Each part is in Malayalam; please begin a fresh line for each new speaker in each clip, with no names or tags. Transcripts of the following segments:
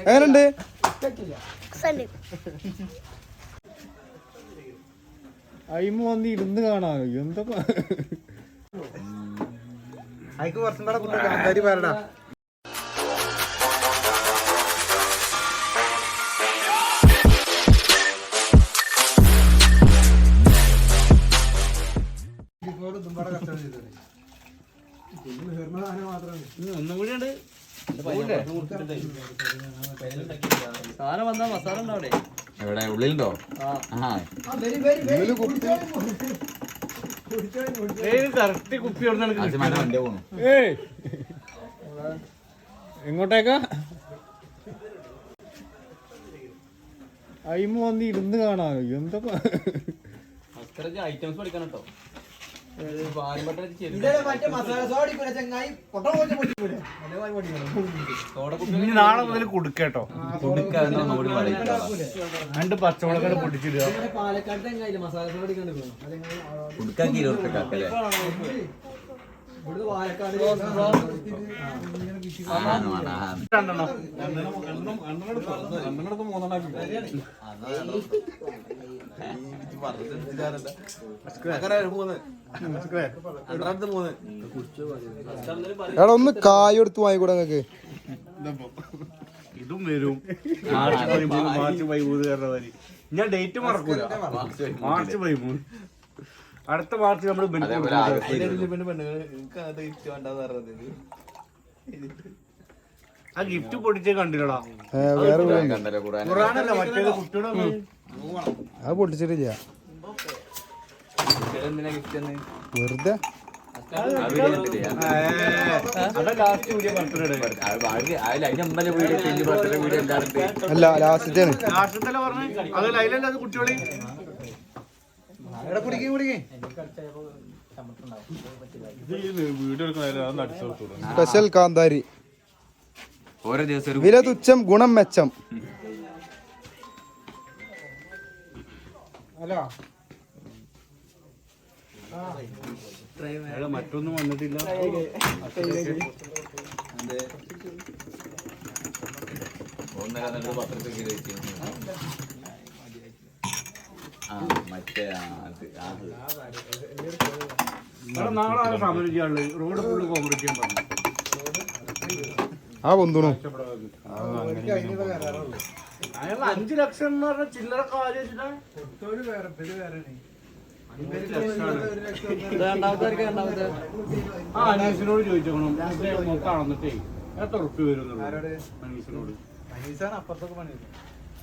എങ്ങനുണ്ട് അയിമ വന്ന് ഇരുന്ന് കാണാ എന്താ
അയക്ക് കുറച്ചും കൂടെ കാന്താരി പറടാ
ഒന്നും കൂടി ഉണ്ട്. സാധനം വന്നാ മസാല ഉണ്ടോ അവിടെ?
എവിടെ? ഉള്ളിലുണ്ടോ? ആ.
കറക്റ്റ് കുപ്പി. എവിടെ
ആദ്യമായിട്ട് വണ്ടി പോണു.
ഏയ്. എങ്ങോട്ടേക്കാ? അയിമ വന്ന് ഇരുന്ന് കാണാനോ എന്താ
ഐറ്റംസ് പഠിക്കണം കേട്ടോ
നാളെ മുതൽ കൊടുക്കേട്ടോ രണ്ട് പച്ചമുളക് പൊട്ടിച്ചിടുക.
പാലക്കാട് മസാല സോഡ
കാക്കല്ലേ?
എടാ ഒന്ന് കായ എടുത്ത് വാങ്ങിക്കൂടെ നിങ്ങക്ക്? ഇതും വരും. മാർച്ച് പതിമൂന്ന് മാർച്ച് പതിമൂന്ന് കാരണം ഞാൻ ഡേറ്റ് മറക്കൂല. മാർച്ച് പതിമൂന്ന്. അടുത്ത മാർച്ച് നമ്മൾ ആ ഗിഫ്റ്റ് പൊട്ടിച്ചേ കണ്ടില്ലടാ. ഖുറാനല്ല മറ്റേത് കുട്ടിയുടെ
അത് പൊട്ടിച്ചിട്ടില്ല. വെറുതെ? അല്ല
ലാസ്റ്റ്
സ്പെഷ്യൽ കാന്താരി.
ഓരോ ദിവസം
വില തുച്ഛം ഗുണം മെച്ചം.
ഹലോ.
മറ്റൊന്നും വന്നിട്ടില്ല.
ഒന്നര പത്രത്തിൽ മറ്റേ ആ, അത് അത്.
ഇവിടെ നാളെ ആരാ സമരം ചെയ്യാനുള്ളത് റോഡ് ഫുള്ള് കോൺക്രീറ്റ് ചെയ്യാൻ പറഞ്ഞു
ആ പൊന്തുണു.
അയാൾ അഞ്ചു ലക്ഷം എന്ന് പറഞ്ഞ ചില്ലറ കാര്യം ആ അനീസിനോട് ചോദിച്ചോണം മൊത്തം അളന്നിട്ടേ എത്ര ഉറപ്പ് വരും അനീസിനോട്
അപ്പുറത്തൊക്കെ പണി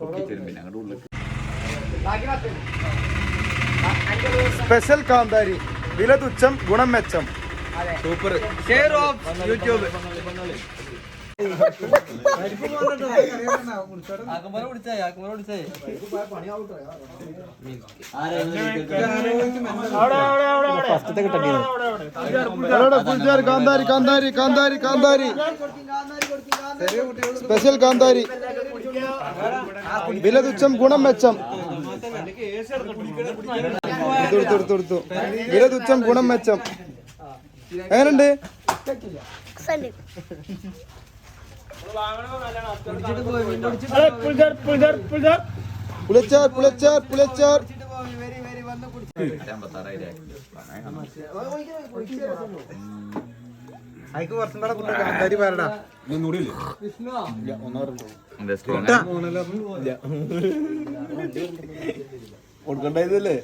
പിന്നെ അങ്ങോട്ട് ഉള്ളിൽ
സ്പെഷ്യൽ കാന്താരി. വില തുച്ഛം ഗുണം മെച്ചം.
സൂപ്പർ. അവിടെ
എവിടെ പുൽച്ചാർ കാന്താരി കാന്താരി കാന്താരി കാന്താരി. സ്പെഷ്യൽ കാന്താരി. വില തുച്ഛം ഗുണം മെച്ചം എടുത്തു എടുത്തു എടുത്തു എടുത്തു വില തുച്ഛം ഗുണം മെച്ചം എങ്ങനുണ്ട് പുളിച്ചാർ പുളിച്ചാർ പുളിച്ചാർ.
അമ്പത്താറായിരം
അയക്ക് കുറച്ചും കൂടെ കുട്ടി കാന്താരി പറടാ
കൊടുക്കണ്ടായതല്ലേ